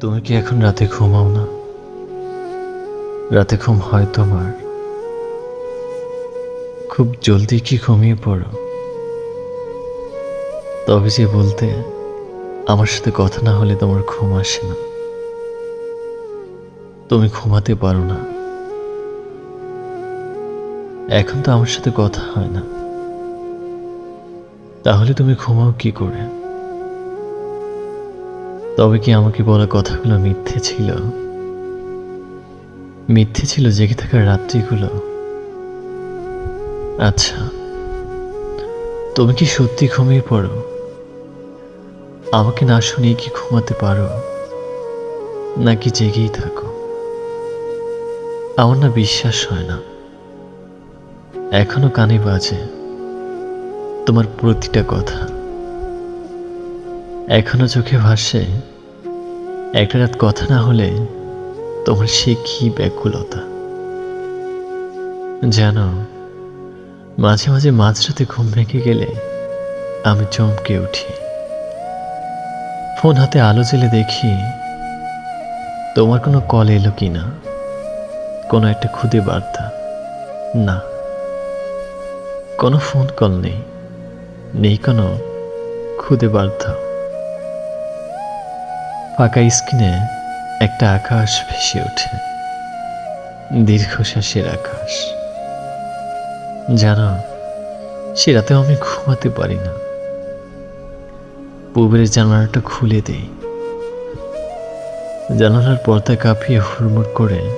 তুমি কি এখন রাতে ঘুমাও না? রাতে ঘুম হয় তোমার। খুব জলদি কি ঘুমিয়ে পড়ো? তবে যে বলতে, আমার সাথে কথা না হলে তোমার ঘুম আসে না। তুমি ঘুমাতে পারো না। এখন তো আমার সাথে কথা হয় না। তাহলে তুমি ঘুমাও কি করে? তবে কি আমাকে বলা কথাগুলো মিথ্যে ছিল? মিথ্যে ছিল জেগে থাকার রাত্রিগুলো। আচ্ছা তুমি কি সত্যি ঘুমিয়ে পড়ো? আমাকে না শুনিয়ে কি ঘুমাতে পারো? নাকি জেগেই থাকো? আমার না বিশ্বাস হয় না। এখনও কানে বাজে। তোমার প্রতিটা কথা। এখনও চোখে ভাসে। একটা রাত কথা না হলে তোমার সে কি ব্যাকুলতা? জানো, মাঝে মাঝে মাঝরাতে ঘুম ভেঙে গেলে আমি চমকে উঠি। ফোন হাতে আলো জেলে দেখি তোমার কোনো কল এলো কি না? কোনো একটা খুদে বার্তা। না, কোনো ফোন কল নেই। নেই কোনো খুদে বার্তা ফাঁকা স্ক্রিনে একটা আকাশ ভেসে ওঠে। দীর্ঘশ্বাসের আকাশ। জানো, সে রাতেও আমি ঘুমাতে পারি না। পুবের জানালাটা খুলে দেই। জানালার পর্দা কাঁপিয়ে হুড়মুড় করে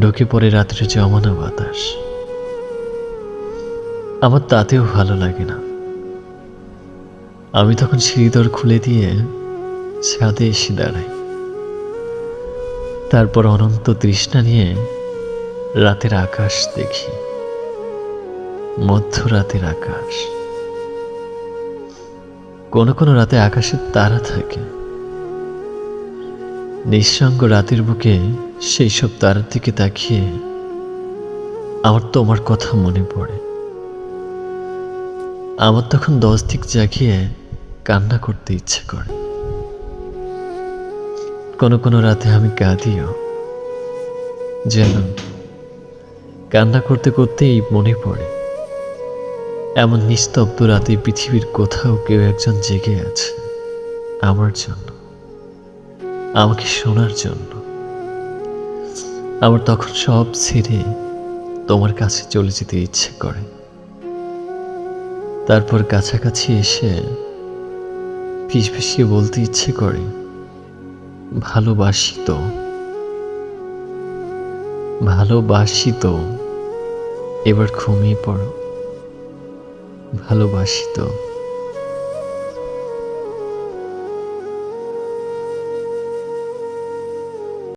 ঢুকে পড়ে রাত্রে জমানো বাতাস। আমার তাতেও ভালো লাগে না। আমি তখন সিঁড়িদর খুলে দিয়ে ছাদে এসে দাঁড়াই তারপর অনন্ত তৃষ্ণা নিয়ে রাতের আকাশ দেখি, মধ্যরাতের আকাশ। কোনো কোনো রাতে আকাশে তারা থাকে। নিঃসঙ্গ রাতের বুকে সেই সব তারার দিকে তাকিয়ে আমার তোমার কথা মনে পড়ে। আমার তখন দশ দিক জাগিয়ে কান্না করতে ইচ্ছে করে। কোনো কোনো রাতে আমি কাঁদিও। যেন কান্না করতে করতেই মনে পড়ে। এমন নিস্তব্ধ রাতে পৃথিবীর কোথাও কেউ একজন জেগে আছে আমার জন্য। আমাকে শোনার জন্য। আমার তখন সব ছেড়ে তোমার কাছে চলে যেতে ইচ্ছে করে। তারপর কাছাকাছি এসে ফিস ফিসিয়ে বলতে ইচ্ছে করে ভালোবাসি ভালোবাসিত ভালোবাসি তো এবার ঘুমিয়ে পড়ো। ভালোবাসি তো